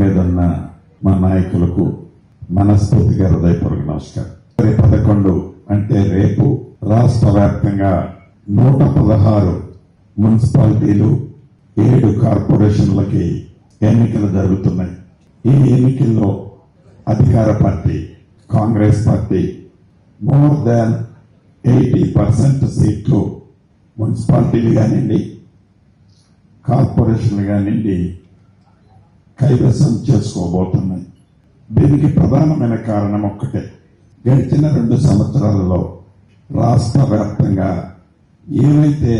మీద ఉన్న మా నాయకులకు మనస్ఫూర్తిగా హృదయపూర్వక నమస్కారం. రేపు పదకొండు అంటే రేపు రాష్ట్ర వ్యాప్తంగా నూట పదహారు మున్సిపాలిటీలు ఏడు కార్పొరేషన్లకి ఎన్నికలు జరుగుతున్నాయి. ఈ ఎన్నికల్లో అధికార party Congress party more than eighty percent సీట్లు మున్సిపాలిటీలు కానివ్వండి కార్పొరేషన్లు కానివ్వండి కైవసం చేసుకోబోతున్నాయి. దీనికి ప్రధానమైన కారణం ఒక్కటే. గడిచిన రెండు సంవత్సరాలలో రాష్ట్ర వ్యాప్తంగా ఏమైతే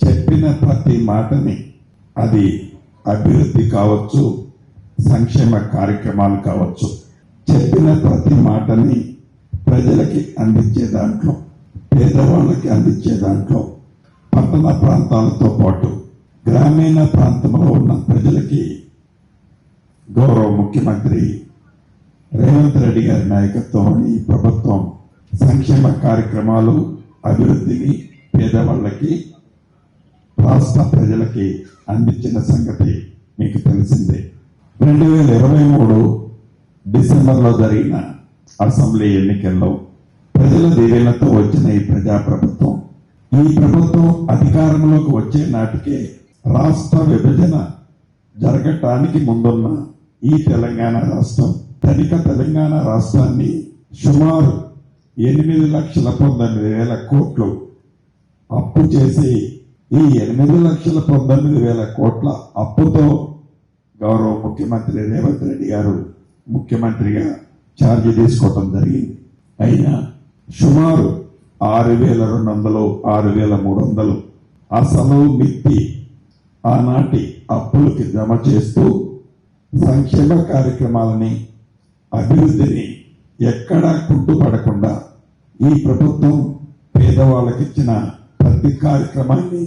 చెప్పిన ప్రతి మాటని అది అభివృద్ధి కావచ్చు సంక్షేమ కార్యక్రమాలు కావచ్చు చెప్పిన ప్రతి మాటని ప్రజలకి అందించే దాంట్లో పేదవాళ్ళకి అందించే దాంట్లో పట్టణ ప్రాంతాలతో పాటు గ్రామీణ ప్రాంతంలో ఉన్న ప్రజలకి గౌరవ ముఖ్యమంత్రి రేవంత్ రెడ్డి గారి నాయకత్వంలోని ఈ ప్రభుత్వం సంక్షేమ కార్యక్రమాలు అభివృద్ధిని పేదవాళ్ళకి రాష్ట్ర ప్రజలకి అందించిన సంగతి మీకు తెలిసిందే. రెండు వేల ఇరవై మూడు డిసెంబర్లో జరిగిన అసెంబ్లీ ఎన్నికల్లో ప్రజల దీవెనతో వచ్చిన ఈ ప్రజాప్రభుత్వం ఈ ప్రభుత్వం అధికారంలోకి వచ్చే నాటికే రాష్ట్ర విభజన జరగటానికి ముందున్న ఈ తెలంగాణ రాష్ట్రం. ధనిక తెలంగాణ రాష్ట్రాన్ని సుమారు ఎనిమిది లక్షల పంతొమ్మిది వేల కోట్లు అప్పు చేసి ఈ ఎనిమిది లక్షల పంతొమ్మిది వేల కోట్ల అప్పుతో గౌరవ ముఖ్యమంత్రి రేవంత్ రెడ్డి గారు ముఖ్యమంత్రిగా ఛార్జ్ తీసుకోవటం జరిగింది. అయినా సుమారు ఆరు వేల రెండు వందలు ఆరు వేల మూడు వందలు అసలు మిత్తి ఆనాటి అప్పులకి జమ చేస్తూ సంక్షేమ కార్యక్రమాలని అభివృద్ధిని ఎక్కడా కుంటుపడకుండా ఈ ప్రభుత్వం పేదవాళ్ళకి ఇచ్చిన ప్రతి కార్యక్రమాన్ని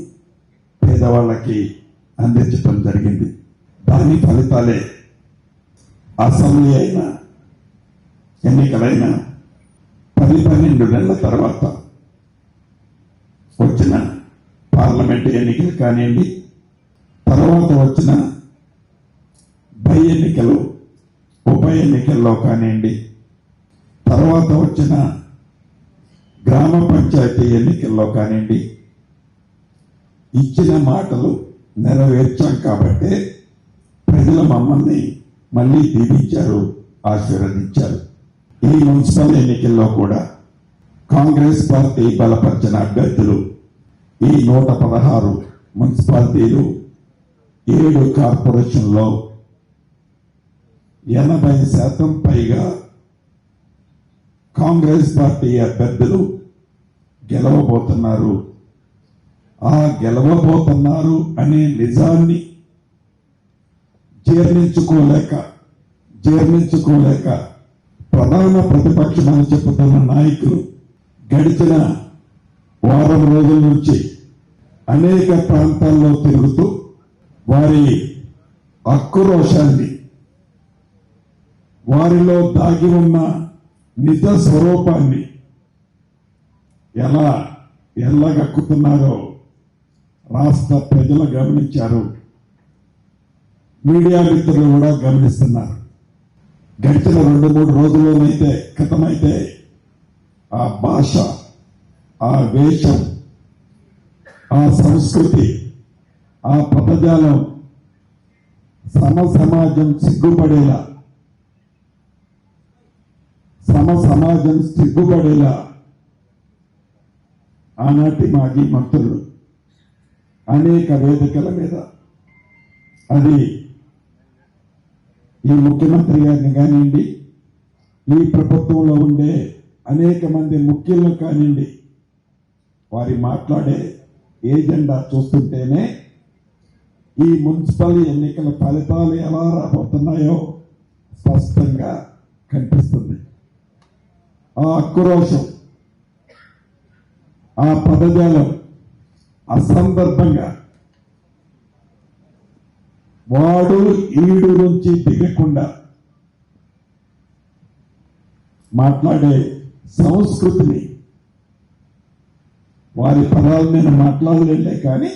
పేదవాళ్ళకి అందించడం జరిగింది. దాని ఫలితాలే అసెంబ్లీ అయినా ఎన్నికలైన పది పన్నెండు నెలల తర్వాత వచ్చిన పార్లమెంట్ ఎన్నికలు కానివ్వండి తర్వాత వచ్చిన బై ఎన్నికలు ఉప ఎన్నికల్లో కానివ్వండి తర్వాత వచ్చిన గ్రామ పంచాయతీ ఎన్నికల్లో కానివ్వండి ఇచ్చిన మాటలు నెరవేర్చాం కాబట్టి ప్రజలు మమ్మల్ని మళ్ళీ దీవించారు ఆశీర్వదించారు. ఈ మున్సిపల్ ఎన్నికల్లో కూడా కాంగ్రెస్ పార్టీ బలపరిచిన అభ్యర్థులు ఈ నూట పదహారు మున్సిపాలిటీలు ఏడు కార్పొరేషన్లో ఎనభై శాతం పైగా కాంగ్రెస్ పార్టీ అభ్యర్థులు గెలవబోతున్నారు. ఆ గెలవబోతున్నారు అనే నిజాన్ని జీర్ణించుకోలేక జీర్ణించుకోలేక ప్రధాన ప్రతిపక్షమని చెబుతున్న నాయకులు గడిచిన వారం రోజుల నుంచి అనేక ప్రాంతాల్లో తిరుగుతూ వారి ఆక్రోశాన్ని వారిలో దాగి ఉన్న నిజ స్వరూపాన్ని ఎలా ఎల్లగక్కుతున్నారో రాష్ట్ర ప్రజలు గమనించారు. మీడియా మిత్రులు కూడా గమనిస్తున్నారు. గడిచిన రెండు మూడు రోజుల్లోనైతే క్రితమైతే ఆ భాష ఆ వేషం ఆ సంస్కృతి ఆ పదజాలం సమ సమాజం సిగ్గుపడేలా సమ సమాజం సిగ్గుపడేలా ఆనాటి మాజీ మంత్రులు అనేక వేదికల మీద అది ఈ ముఖ్యమంత్రి గారిని కానివ్వండి ఈ ప్రభుత్వంలో ఉండే అనేక మంది ముఖ్యులను కానివ్వండి వారి మాట్లాడే ఏజెండా చూస్తుంటేనే ఈ మున్సిపల్ ఎన్నికల ఫలితాలు ఎలా రాబోతున్నాయో స్పష్టంగా కనిపిస్తుంది. ఆ ఆక్రోశం ఆ పదజాలం అసందర్భంగా వాడు ఈడు నుంచి దిగకుండా మాట్లాడే సంస్కృతిని వారి పదాలు నేను మాట్లాడలేలే కానీ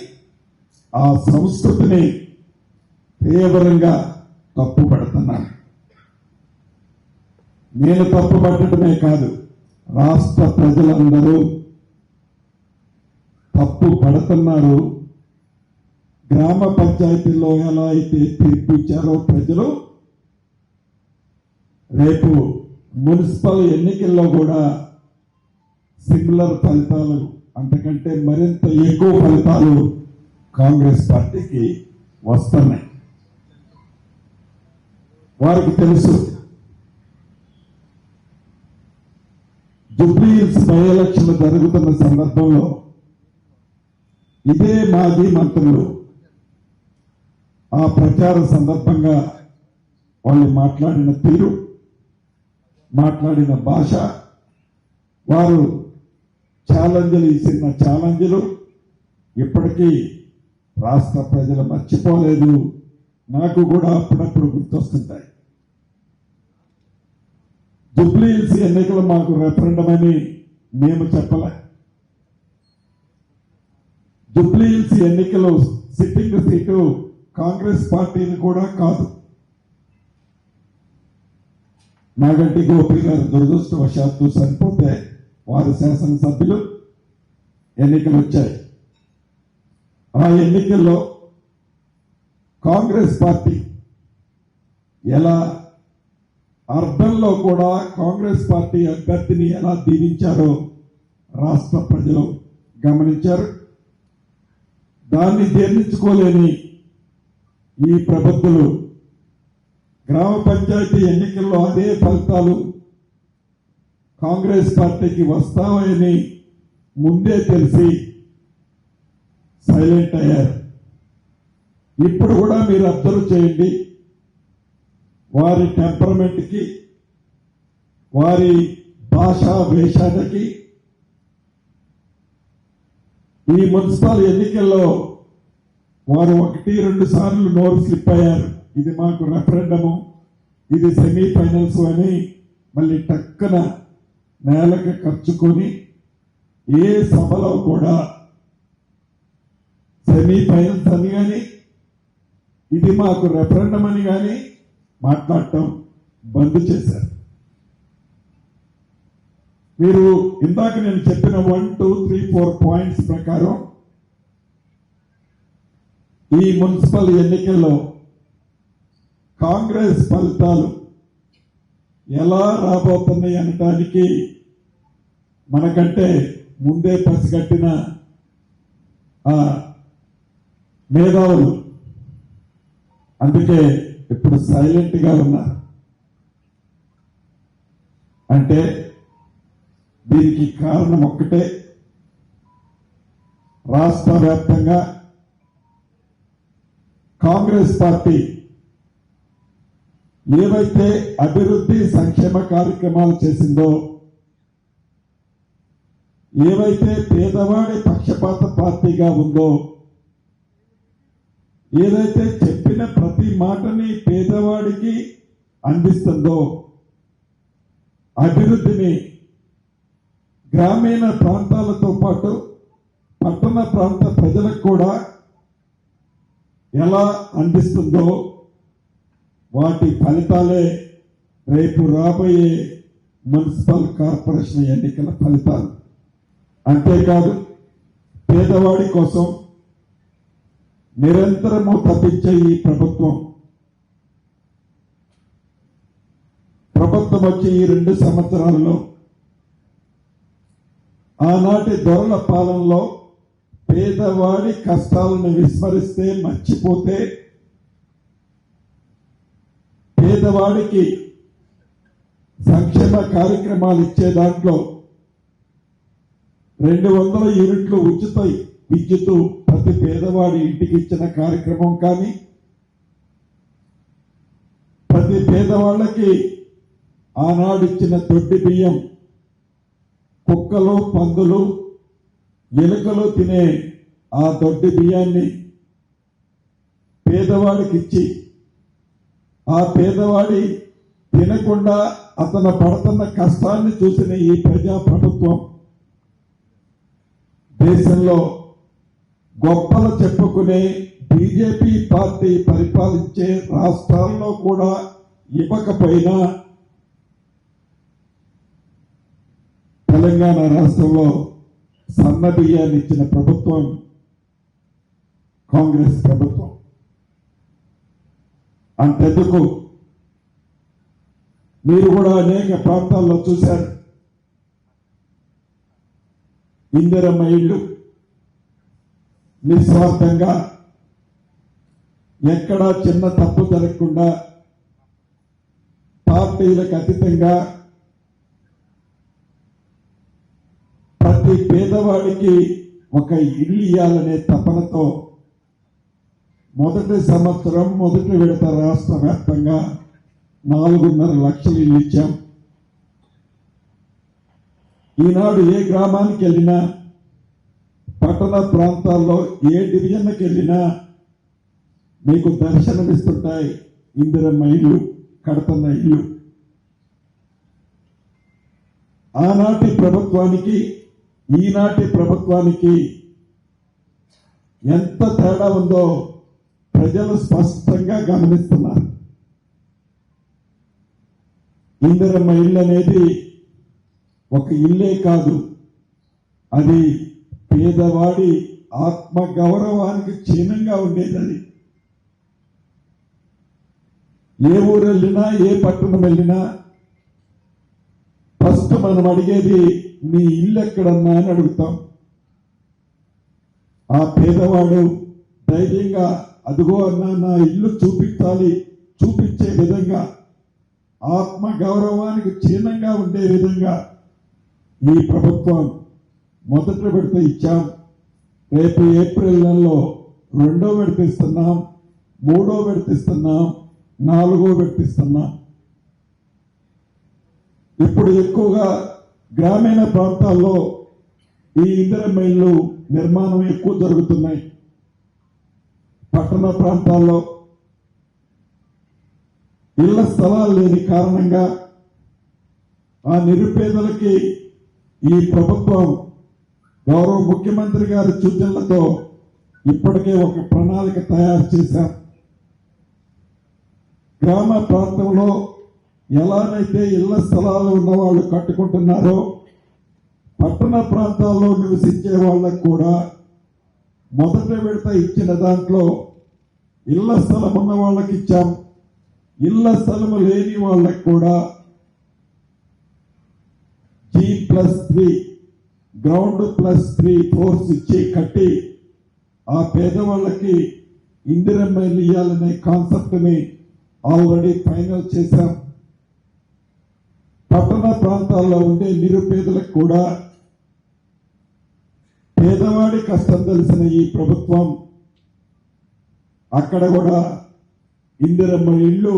ఆ సంస్కృతిని తీవ్రంగా తప్పు పడుతున్నాను నేను తప్పు పట్టడమే కాదు. రాష్ట్ర ప్రజలందరూ తప్పు పడుతున్నారు. గ్రామ పంచాయతీల్లో ఎలా అయితే తీర్పు ఇచ్చారో ప్రజలు రేపు మున్సిపల్ ఎన్నికల్లో కూడా సిమిలర్ ఫలితాలు అంతకంటే మరింత ఎక్కువ ఫలితాలు కాంగ్రెస్ పార్టీకి వస్తున్నాయి. వారికి తెలుసు. జుబ్లీ బై ఎలక్షన్ జరుగుతున్న సందర్భంలో ఇదే మాజీ మంత్రులు. ఆ ప్రచార సందర్భంగా వాళ్ళు మాట్లాడిన తీరు మాట్లాడిన భాష వారు ఛాలెంజ్లు ఇచ్చిన ఛాలెంజ్లు ఇప్పటికీ రాష్ట్ర ప్రజలు మర్చిపోలేదు. నాకు కూడా అప్పుడప్పుడు గుర్తొస్తుంటాయి. జుబ్లీహిల్స్ ఎన్నికలు మాకు రెఫరెండం అని మేము చెప్పలే. జుబ్లీహిల్స్ ఎన్నికలు సిట్టింగ్ సీటు కాంగ్రెస్ పార్టీని కూడా కాదు. నాగంటి గోపి గారు దురదృష్టవశాత్తు చనిపోతే వారు శాసనసభ్యులు ఎన్నికలు వచ్చాయి. ఆ ఎన్నికల్లో కాంగ్రెస్ పార్టీ ఎలా అర్బన్లో కూడా కాంగ్రెస్ పార్టీ అభ్యర్థిని ఎలా దీవించారో రాష్ట్ర ప్రజలు గమనించారు. దాన్ని జీర్ణించుకోలేని ఈ ప్రభుత్వలు గ్రామ పంచాయతీ ఎన్నికల్లో అదే ఫలితాలు కాంగ్రెస్ పార్టీకి వస్తామని ముందే తెలిసి సైలెంట్ అయ్యారు. ఇప్పుడు కూడా మీరు అబ్జర్వ్ చేయండి. వారి టెంపర్మెంట్కి వారి భాషా వేషానికి ఈ మున్సిపల్ ఎన్నికల్లో వారు ఒకటి రెండు సార్లు నోరు స్లిప్ అయ్యారు. ఇది మాకు రెఫరెండము ఇది సెమీఫైనల్స్ అని మళ్ళీ టక్కన నేలకు ఖర్చుకొని ఏ సభలో కూడా సెమీఫైనల్స్ అని కానీ ఇది మాకు రెఫరెండం అని కానీ మాట్లాడటం బంద్ చేశారు. మీరు ఇందాక నేను చెప్పిన one two three four points ప్రకారం ఈ మున్సిపల్ ఎన్నికల్లో కాంగ్రెస్ ఫలితాలు ఎలా రాబోతున్నాయి అనటానికి మనకంటే ముందే పసిగట్టిన ఆ మేధావులు. అందుకే ఇప్పుడు సైలెంట్గా ఉన్నారు. అంటే దీనికి కారణం ఒక్కటే. రాష్ట్ర వ్యాప్తంగా కాంగ్రెస్ పార్టీ ఏవైతే అభివృద్ధి సంక్షేమ కార్యక్రమాలు చేసిందో ఏవైతే పేదవాడి పక్షపాత పార్టీగా ఉందో ఏదైతే చెప్పిన ప్రతి మాటని పేదవాడికి అందిస్తుందో అభివృద్ధిని గ్రామీణ ప్రాంతాలతో పాటు పట్టణ ప్రాంత ప్రజలకు కూడా ఎలా అందిస్తుందో వాటి ఫలితాలే రేపు రాబోయే మున్సిపల్ కార్పొరేషన్ ఎన్నికల ఫలితాలు. అంతేకాదు పేదవాడి కోసం నిరంతరము తప్పించే ఈ ప్రభుత్వం. ప్రభుత్వం వచ్చే ఈ రెండు సంవత్సరాలలో ఆనాటి దొరల పాలనలో పేదవాడి కష్టాలను విస్మరిస్తే మర్చిపోతే పేదవాడికి సంక్షేమ కార్యక్రమాలు ఇచ్చే దాంట్లో రెండు వందల యూనిట్లు ఉచిత విద్యుత్ ప్రతి పేదవాడి ఇంటికి ఇచ్చిన కార్యక్రమం కానీ ప్రతి పేదవాళ్ళకి ఆనాడు ఇచ్చిన దొడ్డి బియ్యం కుక్కలు పందులు ఎలుకలు తినే ఆ దొడ్డి బియ్యాన్ని పేదవాడికి ఇచ్చి ఆ పేదవాడి తినకుండా అతను పడుతున్న కష్టాన్ని చూసిన ఈ ప్రజా ప్రభుత్వం దేశంలో గొప్పలు చెప్పుకునే బీజేపీ పార్టీ పరిపాలించే రాష్ట్రాల్లో కూడా ఇవ్వకపోయినా తెలంగాణ రాష్ట్రంలో సన్న బియ్యాన్ని ఇచ్చిన ప్రభుత్వం కాంగ్రెస్ ప్రభుత్వం. అంతెందుకు? మీరు కూడా అనేక ప్రాంతాల్లో చూశారు. ఇందిరమ్మ ఇళ్ళు నిస్వార్థంగా ఎక్కడా చిన్న తప్పు జరగకుండా పార్టీలకు అతీతంగా ప్రతి పేదవాడికి ఒక ఇల్లు ఇవ్వాలనే తపనతో మొదటి సంవత్సరం మొదటి విడత రాష్ట్ర వ్యాప్తంగా నాలుగున్నర లక్షలు ఇల్లు ఇచ్చాం. ఈనాడు ఏ గ్రామానికి వెళ్ళినా పట్టణ ప్రాంతాల్లో ఏ డివిజన్కి వెళ్ళినా మీకు దర్శనమిస్తుంటాయి ఇందిరమ్మ ఇల్లు కడతన్న ఇల్లు. ఆనాటి ప్రభుత్వానికి ఈనాటి ప్రభుత్వానికి ఎంత తేడా ఉందో ప్రజలు స్పష్టంగా గమనిస్తున్నారు. ఇందిరమ్మ ఇల్లు అనేది ఒక ఇల్లే కాదు. అది పేదవాడి ఆత్మ గౌరవానికి చిహ్నంగా ఉండేది అది. ఏ ఊరు వెళ్ళినా ఏ పట్టణం వెళ్ళినా ఫస్ట్ మనం అడిగేది మీ ఇల్లు ఎక్కడన్నా అని అడుగుతాం. ఆ పేదవాడు ధైర్యంగా అదిగో అన్నా నా ఇల్లు చూపించాలి చూపించే విధంగా ఆత్మ గౌరవానికి చిహ్నంగా ఉండే విధంగా ఈ ప్రభుత్వం మొదట విడత ఇచ్చాం. రేపు ఏప్రిల్ నెలలో రెండో విడత ఇస్తున్నాం మూడో విడత ఇస్తున్నాం నాలుగో విడత ఇస్తున్నాం. ఇప్పుడు ఎక్కువగా గ్రామీణ ప్రాంతాల్లో ఈ ఇంధన మైళ్ళు నిర్మాణం ఎక్కువ జరుగుతున్నాయి. పట్టణ ప్రాంతాల్లో ఇళ్ళ స్థలాలు లేని కారణంగా ఆ నిరుపేదలకి ఈ ప్రభుత్వం గౌరవ ముఖ్యమంత్రి గారి సూచనలతో ఇప్పటికే ఒక ప్రణాళిక తయారు చేశాం గ్రామ ప్రాంతంలో ఎలానైతే ఇళ్ళ స్థలాలు ఉన్నవాళ్ళు కట్టుకుంటున్నారో పట్టణ ప్రాంతాల్లో నివసించే వాళ్ళకు కూడా మొదట విడత ఇచ్చిన దాంట్లో ఇళ్ళ స్థలం ఉన్న వాళ్ళకి ఇచ్చాం. ఇళ్ళ స్థలం లేని వాళ్ళకి కూడా G plus three ground plus three floors ఇచ్చి కట్టి ఆ పేదవాళ్ళకి ఇందిరమ్మ ఇల్లు ఇవ్వాలనే కాన్సెప్ట్ని ఆల్రెడీ ఫైనల్ చేశాం. పట్టణ ప్రాంతాల్లో ఉండే నిరుపేదలకు కూడా పేదవాడి కష్టం తెలిసిన ఈ ప్రభుత్వం అక్కడ కూడా ఇందిరమ్మ ఇల్లు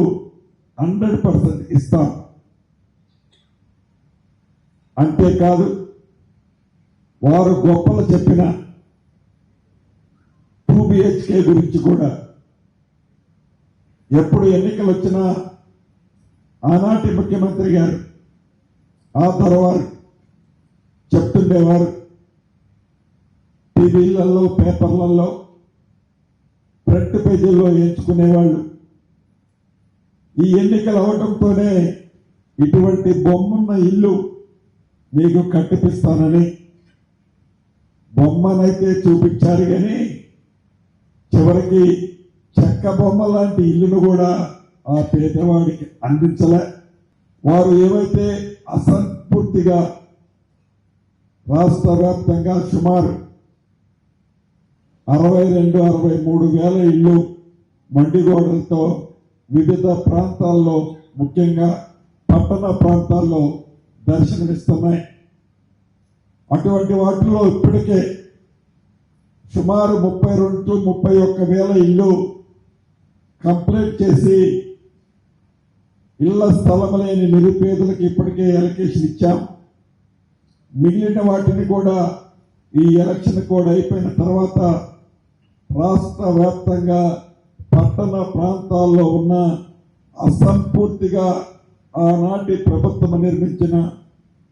హండ్రెడ్ పర్సెంట్ ఇస్తాం. అంతేకాదు వారు గొప్పలు చెప్పిన టూ బిహెచ్కే గురించి కూడా ఎప్పుడు ఎన్నికలు వచ్చినా ఆనాటి ముఖ్యమంత్రి గారు ఆ తర్వాత చెప్తుండేవారు. టీవీలలో పేపర్లలో ఫ్రంట్ పేజీల్లో ఎంచుకునేవాళ్ళు. ఈ ఎన్నికలు అవడంతోనే ఇటువంటి బొమ్మన్న ఇల్లు మీకు కట్టిపిస్తానని బొమ్మనైతే చూపించారు కానీ చివరికి చెక్క బొమ్మ లాంటి ఇల్లును కూడా ఆ పేదవాడికి అందించలే. వారు ఏవైతే అసంపూర్తిగా రాష్ట్ర వ్యాప్తంగా సుమారు అరవై రెండు అరవై మూడు వేల ఇళ్ళు మండిగోడలతో వివిధ ప్రాంతాల్లో ముఖ్యంగా పట్టణ ప్రాంతాల్లో దర్శనమిస్తున్నాయి. అటువంటి వాటిలో ఇప్పటికే సుమారు ముప్పై రెండు ముప్పై ఒక్క వేల ఇల్లు కంప్లీట్ చేసి ఇళ్ళ స్థలం లేని నిరుపేదలకు ఇప్పటికే ఎలకేషన్ ఇచ్చాం. మిగిలిన వాటిని కూడా ఈ ఎలక్షన్ కోడ్ అయిపోయిన తర్వాత రాష్ట్ర వ్యాప్తంగా పట్టణ ప్రాంతాల్లో ఉన్న అసంపూర్తిగా ఆనాటి ప్రభుత్వం నిర్మించిన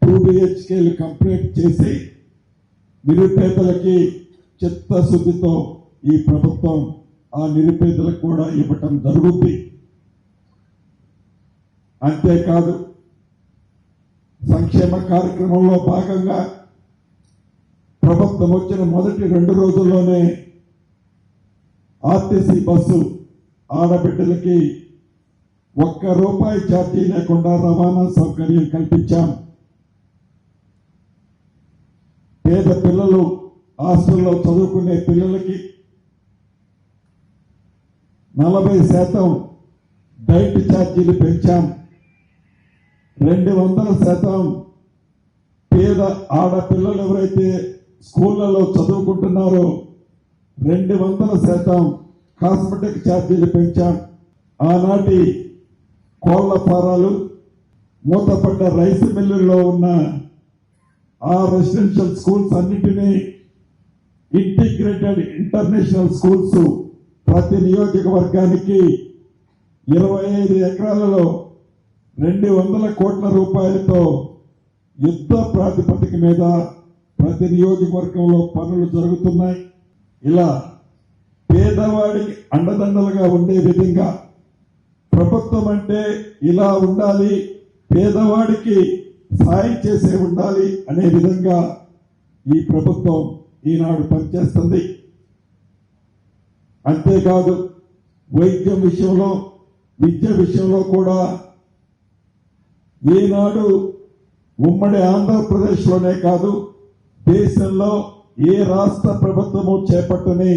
టూ బిహెచ్కేలు కంప్లీట్ చేసి నిరుపేదలకి చిత్తశుద్ధితో ఈ ప్రభుత్వం ఆ నిరుపేదలకు కూడా ఇవ్వటం జరుగుతుంది అంతేకాదు సంక్షేమ కార్యక్రమంలో భాగంగా ప్రభుత్వం వచ్చిన మొదటి రెండు రోజుల్లోనే ఆర్టీసీ బస్సు ఆడబిడ్డలకి ఒక్క రూపాయి ఛార్జీ లేకుండా రవాణా సౌకర్యం కల్పించాం. పేద పిల్లలు హాస్టల్లో చదువుకునే పిల్లలకి నలభై శాతం డైట్ ఛార్జీలు పెంచాం. రెండు వందల శాతం పేద ఆడపిల్లలు ఎవరైతే స్కూళ్ళలో చదువుకుంటున్నారో రెండు వందల శాతం కాస్మెటిక్ ఛార్జీలు పెంచాం. ఆనాటి కోళ్ళ ఫారాలు మూతపడ్డ రైస్ మిల్లుల్లో ఉన్న ఆ రెసిడెన్షియల్ స్కూల్స్ అన్నిటినీ ఇంటిగ్రేటెడ్ ఇంటర్నేషనల్ స్కూల్స్ ప్రతి నియోజకవర్గానికి ఇరవై ఐదు ఎకరాలలో రెండు వందల కోట్ల రూపాయలతో యుద్ధ ప్రాతిపదిక మీద ప్రతి నియోజకవర్గంలో పనులు జరుగుతున్నాయి. ఇలా పేదవాడికి అండదండలుగా ఉండే విధంగా ప్రభుత్వం అంటే ఇలా ఉండాలి పేదవాడికి సాయం చేసే ఉండాలి అనే విధంగా ఈ ప్రభుత్వం ఈనాడు పనిచేస్తుంది. అంతేకాదు వైద్యం విషయంలో విద్య విషయంలో కూడా ఈనాడు ఉమ్మడి ఆంధ్రప్రదేశ్లోనే కాదు దేశంలో ఏ రాష్ట్ర ప్రభుత్వము చేపట్టని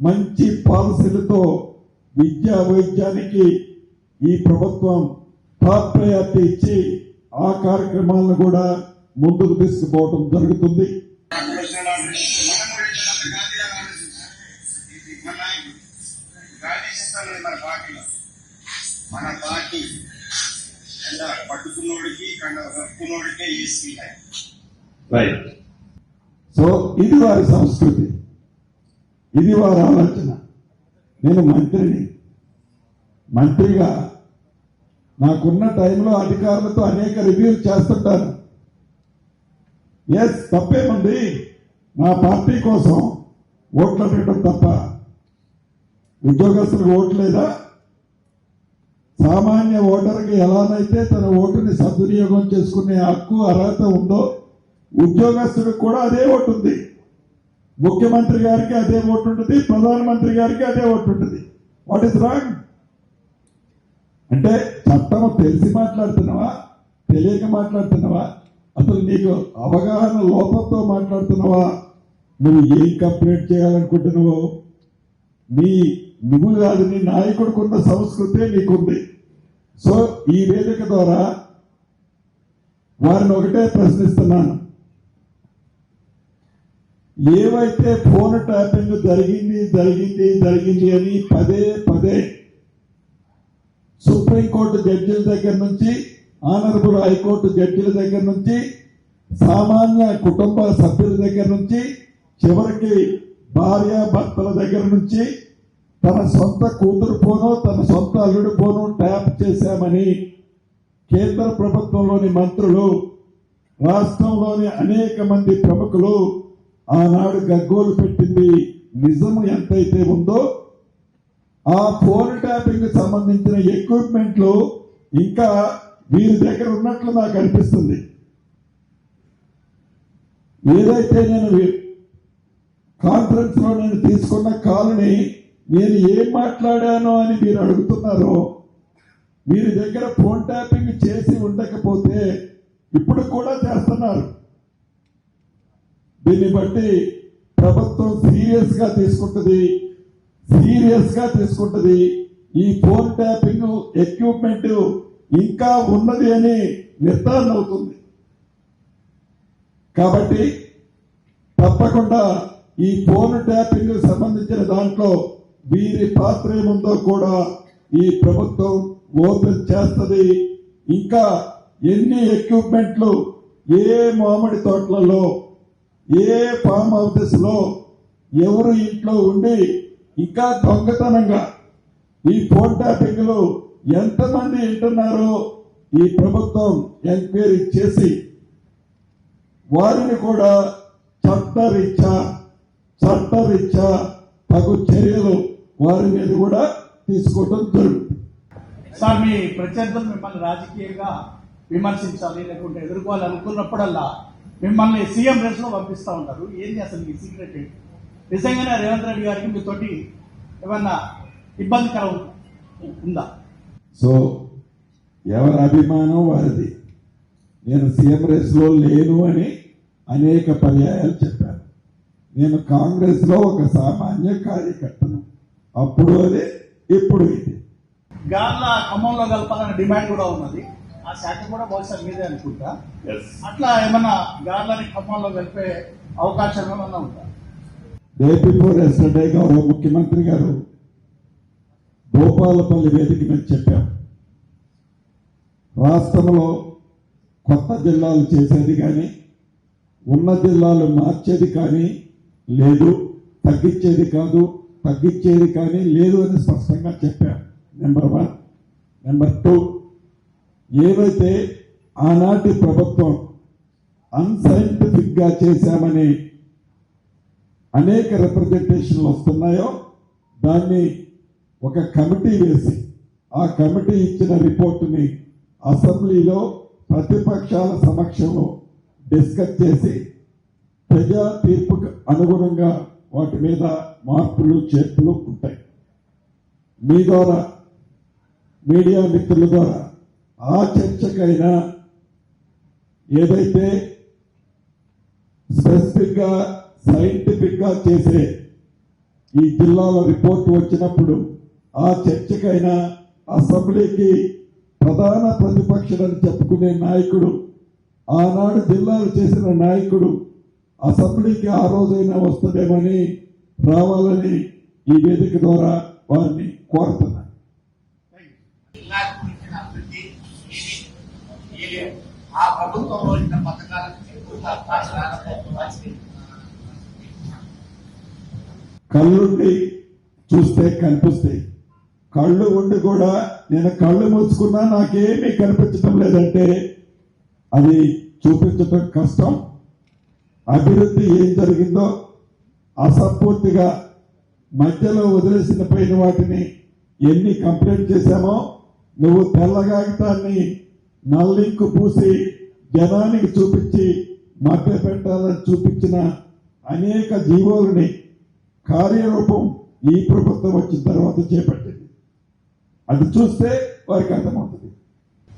మంచి పాలసీలతో విద్యా వైద్యానికి ఈ ప్రభుత్వం టాప్ ప్రయారిటీ ఇచ్చి ఆ కార్యక్రమాలను కూడా ముందుకు తీసుకుపోవడం జరుగుతుంది మన పార్టీలో మన పార్టీ కండ ఏసీ రైట్ సో ఇది వారి సంస్కృతి. ఇది వారి ఆలోచన. నేను మంత్రిని. మంత్రిగా నాకున్న టైంలో అధికారులతో అనేక రివ్యూలు చేస్తుంటాను. ఎస్ తప్పేముంది? నా పార్టీ కోసం ఓట్లు పెట్టడం తప్ప. ఉద్యోగస్తులకు ఓటు లేదా? సామాన్య ఓటర్కి ఎలానైతే తన ఓటుని సద్వినియోగం చేసుకునే హక్కు అర్హత ఉందో ఉద్యోగస్తుడికి కూడా అదే ఓటు ఉంది. ముఖ్యమంత్రి గారికి అదే ఓటు ఉంటుంది ప్రధానమంత్రి గారికి అదే ఓటు ఉంటుంది. What is wrong? అంటే చట్టం తెలిసి మాట్లాడుతున్నావా? తెలియక మాట్లాడుతున్నావా? అసలు నీకు అవగాహన లోపంతో మాట్లాడుతున్నావా? నువ్వు ఏం కంప్లైంట్ చేయాలనుకుంటున్నావు? నీ నువ్వు కాదు నీ నాయకుడికున్న సంస్కృతే నీకుంది. సో ఈ వేదిక ద్వారా వారిని ఒకటే ప్రశ్నిస్తున్నాను. ఏవైతే ఫోన్ ట్యాపింగ్ జరిగింది జరిగింది జరిగింది అని పదే పదే సుప్రీంకోర్టు జడ్జిల దగ్గర నుంచి ఆనరబుల్ హైకోర్టు జడ్జిల దగ్గర నుంచి సామాన్య కుటుంబ సభ్యుల దగ్గర నుంచి చివరికి భార్య భర్తల దగ్గర నుంచి తన సొంత కూతురు ఫోను తన సొంత అల్లుడు ఫోను ట్యాప్ చేశామని కేంద్ర ప్రభుత్వంలోని మంత్రులు రాష్ట్రంలోని అనేక మంది ప్రముఖులు ఆనాడు గగ్గోలు పెట్టింది. నిజం ఎంతైతే ఉందో ఆ ఫోన్ ట్యాపింగ్ సంబంధించిన ఎక్విప్మెంట్లు ఇంకా వీరి దగ్గర ఉన్నట్లు నాకు అనిపిస్తుంది. ఏదైతే నేను కాన్ఫరెన్స్లో నేను తీసుకున్న కాల్ని నేను ఏం మాట్లాడానో అని మీరు అడుగుతున్నారో వీరి దగ్గర ఫోన్ ట్యాపింగ్ చేసి ఉండకపోతే ఇప్పుడు కూడా చేస్తున్నారు. దీన్ని బట్టి ప్రభుత్వం సీరియస్గా తీసుకుంటుంది సీరియస్గా తీసుకుంటుంది. ఈ ఫోన్ ట్యాపింగ్ ఎక్విప్మెంట్ ఇంకా ఉన్నది అని నిర్ధారణ అవుతుంది. కాబట్టి తప్పకుండా ఈ ఫోన్ ట్యాపింగ్ సంబంధించిన దాంట్లో వీరి పాత్ర ఏముందో కూడా ఈ ప్రభుత్వం ఓపెన్ చేస్తుంది. ఇంకా ఎన్ని ఎక్విప్మెంట్లు ఏ మామిడి తోటలలో ఏ ఫామ్ హౌసెస్లో ఎవరు ఇంట్లో ఉండి ఇంకా దొంగతనంగా ఈ ఫోన్ ట్యాపింగ్లు ఎంతమంది వింటున్నారో ఈ ప్రభుత్వం ఎంక్వైరీ చేసి వారిని కూడా చట్టరీత్యా చట్టరీత్యా తగు చర్యలు వారి మీద కూడా తీసుకోవడం జరుగుతుంది. సార్ మీ ప్రత్యర్థులు మిమ్మల్ని రాజకీయంగా విమర్శించాలి లేకుంటే ఎదుర్కోవాలి అనుకున్నప్పుడల్లా మిమ్మల్ని సీఎం రేస్లో పంపిస్తా ఉంటారు ఏంటి అసలు మీ సీక్రెట్ నిజంగానే రేవంత్ రెడ్డి గారికి మీతోటి ఏమన్నా ఇబ్బందికరం ఉందా? సో ఎవరి అభిమానం వారిది. నేను సీఎం రేస్లో లేను అని అనేక పర్యాయాలు చెప్పాను. నేను కాంగ్రెస్లో ఒక సామాన్య కార్యకర్తను అప్పుడు అది ఇప్పుడు ఇది? గార్ల ఖమ్మంలో కలపాలనే డిమాండ్ కూడా ఉన్నది. ఆ శాఖ కూడా బహుశా మీదే అనుకుంటా. అట్లా ఏమన్నా గార్లని ఖమ్మంలో కలిపే అవకాశం ఏమన్నా ఉందా? డే బిఫోర్ ఎస్టర్డే గౌరవ ముఖ్యమంత్రి గారు భూపాలపల్లి వేదిక మీద చెప్పాం రాష్ట్రంలో కొత్త జిల్లాలు చేసేది కానీ ఉన్న జిల్లాలు మార్చేది కానీ లేదు తగ్గించేది కాదు తగ్గించేది కానీ లేదు అని స్పష్టంగా చెప్పారు. నెంబర్ వన్ నెంబర్ టూ ఏవైతే ఆనాటి ప్రభుత్వం అన్సైంటిఫిక్గా చేశామని అనేక రిప్రజెంటేషన్లు వస్తున్నాయో దాన్ని ఒక కమిటీ వేసి ఆ కమిటీ ఇచ్చిన రిపోర్టుని అసెంబ్లీలో ప్రతిపక్షాల సమక్షంలో డిస్కస్ చేసి ప్రజా తీర్పుకు అనుగుణంగా వాటి మీద మార్పులు చేర్పులు ఉంటాయి. మీ ద్వారా మీడియా మిత్రుల ద్వారా ఆ చర్చకైనా ఏదైతే స్పెసిఫిక్గా సైంటిఫిక్గా చేసే ఈ జిల్లాల రిపోర్ట్ వచ్చినప్పుడు ఆ చర్చకైనా అసెంబ్లీకి ప్రధాన ప్రతిపక్షులని చెప్పుకునే నాయకుడు ఆనాడు జిల్లాలు చేసిన నాయకుడు అసెంబ్లీకి ఆ రోజైనా వస్తుందేమని రావాలని ఈ వేదిక ద్వారా వారిని కోరుతున్నాను. ఆ ప్రభుత్వంలో ఇచ్చిన పథకాలకు కళ్ళుండి చూస్తే కనిపిస్తాయి. కళ్ళు ఉండి కూడా నేను కళ్ళు మూసుకున్నా నాకేమీ కనిపించడం లేదంటే అది చూపించడం కష్టం. అభివృద్ధి ఏం జరిగిందో అసంపూర్తిగా మధ్యలో వదిలేసిన పోయిన వాటిని ఎన్ని కంప్లైంట్ చేశామో నువ్వు తెల్ల కాగితాన్ని నల్లింకు పూసి జనానికి చూపించి మభ్య పెట్టాలని చూపించిన అనేక జీవోలని కార్యరూపం ఈ ప్రభుత్వం వచ్చిన తర్వాత చేపట్టింది. అది చూస్తే వారికి అర్థమవుతుంది.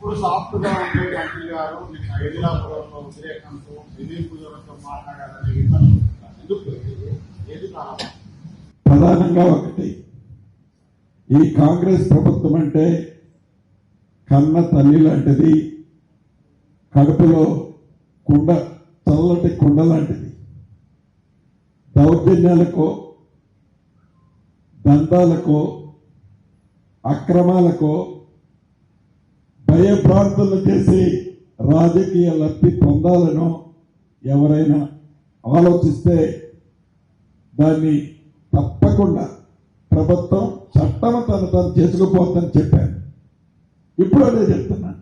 ఇప్పుడు సాఫ్ట్గా ఉండే మంత్రి గారు హైదరాబాద్లో ఎదిలాపురంలో వ్యతిరేకంతో ఎదిరింపులతో మాట్లాడాలని ఎందుకు ఏది కారణం? ప్రధానంగా ఒకటి ఈ కాంగ్రెస్ ప్రభుత్వం అంటే కన్న తల్లి లాంటిది కడుపులో కుండ చల్లటి కుండ లాంటిది. దౌర్జన్యాలకో దందాలకు అక్రమాలకో భయప్రార్థనలు చేసి రాజకీయ లబ్ధి పొందాలను ఎవరైనా ఆలోచిస్తే దాన్ని తప్పకుండా ప్రభుత్వం చట్టం తను తను చేసుకుపోతుందని చెప్పాను. ఇప్పుడు అదే చెప్తున్నాను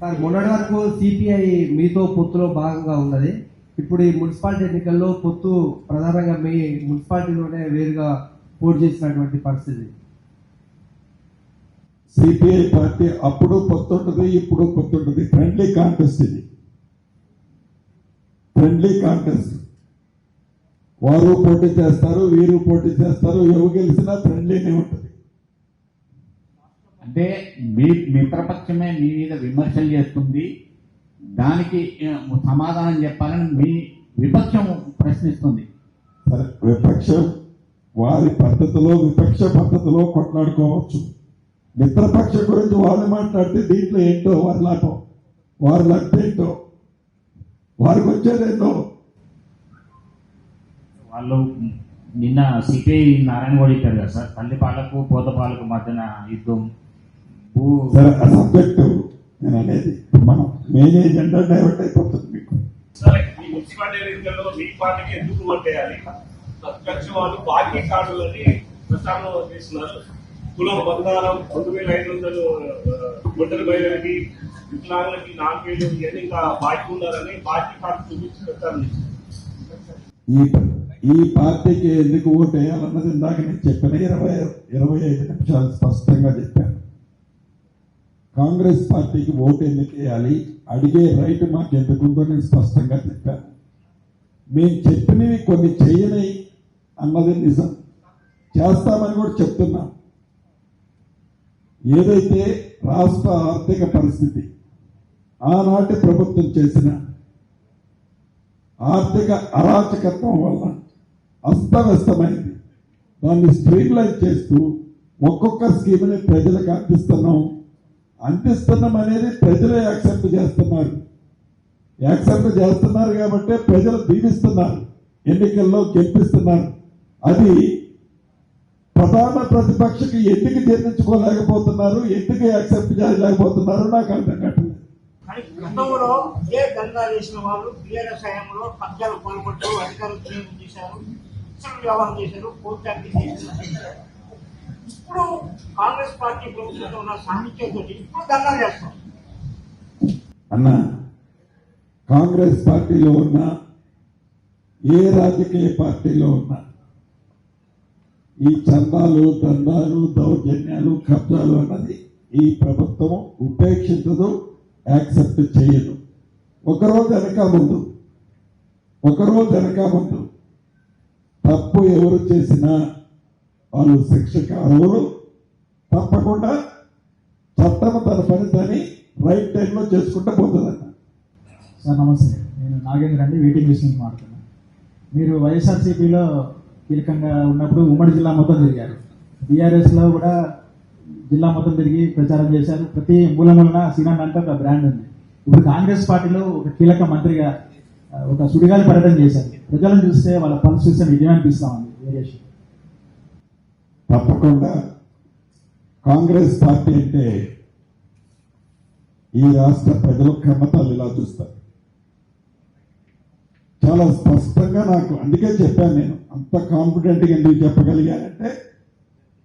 సార్ మొన్నటి వరకు సిపిఐ మీతో పొత్తులో భాగంగా ఉన్నది. ఇప్పుడు ఈ మున్సిపాలిటీ ఎన్నికల్లో పొత్తు ప్రధానంగా మీ మున్సిపాలిటీలోనే వేరుగా పోటీ చేసినటువంటి పరిస్థితి. సిపిఐ పార్టీ అప్పుడు పొత్తుంటది ఇప్పుడు పొత్తుంటది ఫ్రెండ్లీ కాంటెస్ట్ ఇది. ఫ్రెండ్లీ కాంటెస్ట్ వారు పోటీ చేస్తారు వీరు పోటీ చేస్తారు ఎవరు గెలిచినా ఫ్రెండ్లీనే ఉంటుంది. అంటే మీ మిత్రపక్షమే మీ మీద విమర్శలు చేస్తుంది. దానికి సమాధానం చెప్పాలని మీ విపక్షం ప్రశ్నిస్తుంది. సరే విపక్షం వారి పద్ధతిలో విపక్ష పద్ధతిలో కొట్లాడుకోవచ్చు. మిత్రపక్షం గురించి వాళ్ళు మాట్లాడితే దీంట్లో ఏంటో వారి లాటం వారి లబ్ధి ఏంటో వారికి వచ్చేదేంటో వాళ్ళు నిన్న సిపిఐ నారాయణ కూడా ఇచ్చారు కదా సార్ తల్లిపాలకు పోతపాలకు మధ్యన యుద్ధం భూ సరే ఆ సబ్జెక్ట్ నేను అనేది మనం మెయిన్ ఏజెండా డైవర్ట్ అయిపోతుంది మీకు. సరే ఈ మున్సిపాలిటీ ఎన్నికల్లో మీ పార్టీకి ఎందుకు ఓటేయాలి ప్రతిపక్ష వాళ్ళు బాకీ కార్డులని ప్రచారం చేస్తున్నారు. కులం బంగారం రెండు వేల ఐదు వందలు ఒంటరి మహిళలకి వికలాంగులకి నాలుగు వేలు ఇవన్నీ ఇంకా బాకీ ఉన్నారని బాకీ కార్డు చూపించి ప్రచారం ఈ ఈ పార్టీకి ఎందుకు ఓటు వేయాలన్నది ఇందాక నేను చెప్పిన. ఇరవై ఇరవై ఐదు నిమిషాలు స్పష్టంగా చెప్పాను. కాంగ్రెస్ పార్టీకి ఓటు ఎందుకు వేయాలి? అడిగే రైట్ మాకు ఎందుకుందో నేను స్పష్టంగా చెప్పాను. మేము చెప్పినవి కొన్ని చేయని అన్నది నిజం. చేస్తామని కూడా చెప్తున్నాం. ఏదైతే రాష్ట్ర ఆర్థిక పరిస్థితి ఆనాటి ప్రభుత్వం చేసిన ఆర్థిక అరాచకత్వం వల్ల అస్తవ్యస్తమైంది. దాన్ని స్ట్రీమ్లైన్ చేస్తూ ఒక్కొక్క స్కీమ్ని ప్రజలకు అందిస్తున్నాం. అందిస్తున్నాం అనేది ప్రజలే యాక్సెప్ట్ చేస్తున్నారు. యాక్సెప్ట్ చేస్తున్నారు కాబట్టి ప్రజలు దీవిస్తున్నారు. ఎన్నికల్లో గెలిపిస్తున్నారు. అది ప్రధాన ప్రతిపక్షకి ఎందుకు జీర్ణించుకోలేకపోతున్నారు ఎందుకు యాక్సెప్ట్ చేయలేకపోతున్నారు? నాకు అర్థం కావట్లేదు. కానీ గతంలో ఇదే దందా చేసిన వాళ్ళు టీఆర్ఎస్ హయాంలో కబ్జాలు పాల్పడ్డారు అధికారులు చేశారు ఇతరులు వ్యవహారం చేశారు కోర్టు యాక్ట్ చేశారు. ఇప్పుడు కాంగ్రెస్ పార్టీ ప్రభుత్వంలో ఉన్న సాహిత్యంతో ఇప్పుడు చేస్తాం అన్న కాంగ్రెస్ పార్టీలో ఉన్న ఏ రాజకీయ పార్టీలో ఉన్నా ఈ చందాలు దండాలు దౌర్జన్యాలు కబ్జాలు అన్నది ఈ ప్రభుత్వం ఉపేక్షించదు యాక్సెప్ట్ చేయదు. ఒకరోజు వెనక ముందు ఒకరోజు వెనక ముందు తప్పు ఎవరు చేసినా వాళ్ళు శిక్షక అర్హులు తప్పకుండా చట్టం తన పని తని రైట్ టైంలో చేసుకుంటూ పోతుందన్న సార్ నమస్తే. నేను నాగేంద్ర అండి వెయిటింగ్ లిస్ట్ నుంచి మాట్లాడుతున్నాను. మీరు వైఎస్ఆర్సీపీలో కీలకంగా ఉన్నప్పుడు ఉమ్మడి జిల్లా మొత్తం తిరిగారు. బీఆర్ఎస్లో కూడా జిల్లా మొత్తం తిరిగి ప్రచారం చేశారు. ప్రతి మూల మూలన అంటే ఒక బ్రాండ్ ఉంది. ఇప్పుడు కాంగ్రెస్ పార్టీలో ఒక కీలక మంత్రిగా ఒక సుడిగాలి పర్యటన చేశారు. ప్రజలను చూస్తే వాళ్ళ పని చూస్తే నిజమే అనిపిస్తా ఉంది వేరియేషన్ తప్పకుండా కాంగ్రెస్ పార్టీ అంటే ఈ రాష్ట్ర ప్రజలు కమ్మతాలు ఇలా చూస్తారు. చాలా స్పష్టంగా నాకు అందుకే చెప్పాను నేను. అంత కాన్ఫిడెంట్గా ఎందుకు చెప్పగలిగానంటే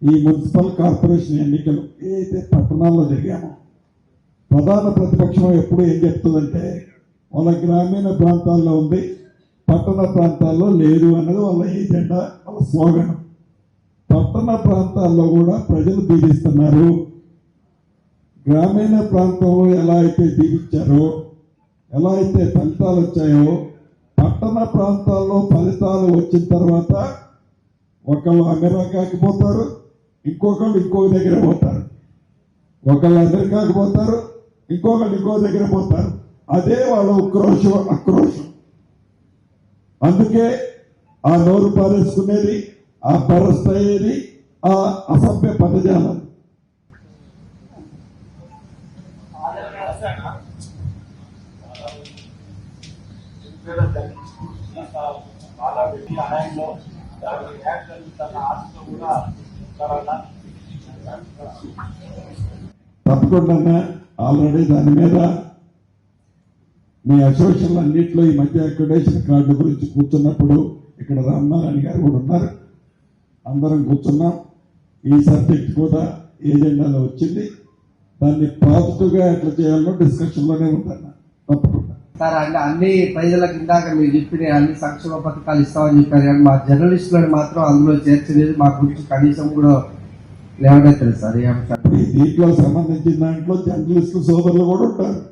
ఈ మున్సిపల్ కార్పొరేషన్ ఎన్నికలు ఏదైతే పట్టణాల్లో జరిగామో ప్రధాన ప్రతిపక్షం ఎప్పుడు ఏం చెప్తుందంటే వాళ్ళ గ్రామీణ ప్రాంతాల్లో ఉంది పట్టణ ప్రాంతాల్లో లేదు అన్నది వాళ్ళ ఏజెండా వాళ్ళ స్లోగన్. పట్టణ ప్రాంతాల్లో కూడా ప్రజలు దీవిస్తున్నారు గ్రామీణ ప్రాంతంలో ఎలా అయితే దీవించారో ఎలా అయితే ఫలితాలు వచ్చాయో పట్టణ ప్రాంతాల్లో ఫలితాలు వచ్చిన తర్వాత ఒకళ్ళు అమెరికాకి పోతారు ఇంకొకళ్ళు ఇంకో దగ్గర పోతారు. ఒకళ్ళు అమెరికాకి పోతారు ఇంకొకళ్ళు ఇంకో దగ్గర పోతారు. అదే వాళ్ళ ఉక్రోషం ఆక్రోషం అందుకే ఆ నోరు పారేసుకునేది ఆ పరస్థ ఆ అసభ్య పదజాలం. చాలా పెట్టి ఆదాయంలో కూడా తప్పకుండా ఆల్రెడీ దాని మీద మీ అసోసియేషన్ అన్నింటిలో ఈ మధ్య అక్రిడేషన్ కార్డు గురించి కూర్చున్నప్పుడు ఇక్కడ రామనారాయణ గారు కూడా ఉన్నారు. అందరం కూర్చున్నాం. ఈ సబ్జెక్ట్ కూడా ఏజెండాలో వచ్చింది. దాన్ని పాజిటివ్గా ఎట్లా చేయాలో డిస్కషన్లోనే ఉందన్న తప్పకుండా. సార్ అంటే అన్ని ప్రజలకు ఇందాక మీరు చెప్పిన అన్ని సంక్షేమ పథకాలు ఇస్తామని చెప్పారు కానీ మా జర్నలిస్టులను మాత్రం అందులో చేర్చలేదు. మా గురించి కనీసం కూడా లేవనెత్తలేదు సార్. ఈ దీంట్లో సంబంధించిన దాంట్లో జర్నలిస్టులు సోదరులు కూడా ఉంటారు.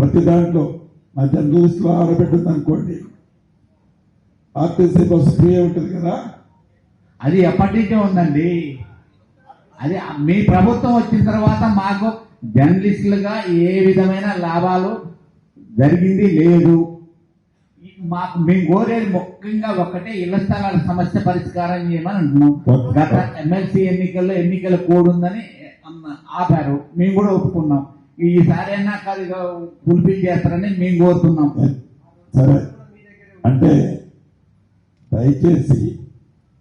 ప్రతి దాంట్లో మా జర్నలిస్టులు ఆడబెట్టింది అనుకోండి. ఆర్టీసీ బస్సు ఫ్రీ ఉంటుంది కదా? అది ఎప్పటి నుంచో ఉందండి. అది మీ ప్రభుత్వం వచ్చిన తర్వాత మాకు జర్నలిస్టులుగా ఏ విధమైన లాభాలు జరిగింది? లేదు. మాకు మేము కోరేది ముఖ్యంగా ఒక్కటే ఇళ్ళ స్థలాల సమస్య పరిష్కారం చేయమని అంటున్నాం. గత ఎమ్మెల్సీ ఎన్నికల్లో ఎన్నికల కోడ్ ఉందని అన్న- ఆపారు. మేము కూడా ఒప్పుకున్నాం. ఈసారి అయినా కాదు ఫుల్ఫిల్ చేస్తారని మేము కోరుతున్నాం. సరే. అంటే దయచేసి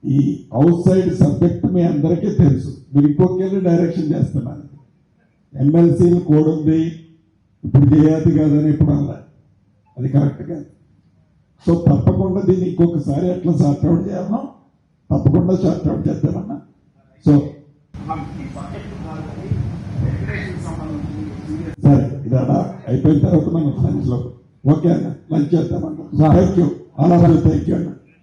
ఈ అవుట్ సైడ్ సబ్జెక్ట్ మీ అందరికీ తెలుసు. మీరు ఇంకొకరి డైరెక్షన్ చేస్తున్నారు. ఎమ్మెల్సీలు కోడ్ ఉంది ఇప్పుడు చేయాలి కాదని ఇప్పుడు అలా అది కరెక్ట్ కాదు. సో తప్పకుండా దీన్ని ఇంకొకసారి ఎట్లా సార్ట్ అవుట్ చేయాలో తప్పకుండా సార్ట్ అవుట్ చేద్దామన్నా. సో సరే ఇది అలా అయిపోయిన తర్వాత మనం లంచ్లో ఓకే అన్న లంచ్ చేద్దామన్నా. థ్యాంక్ యూ అలా థ్యాంక్ యూ అన్న.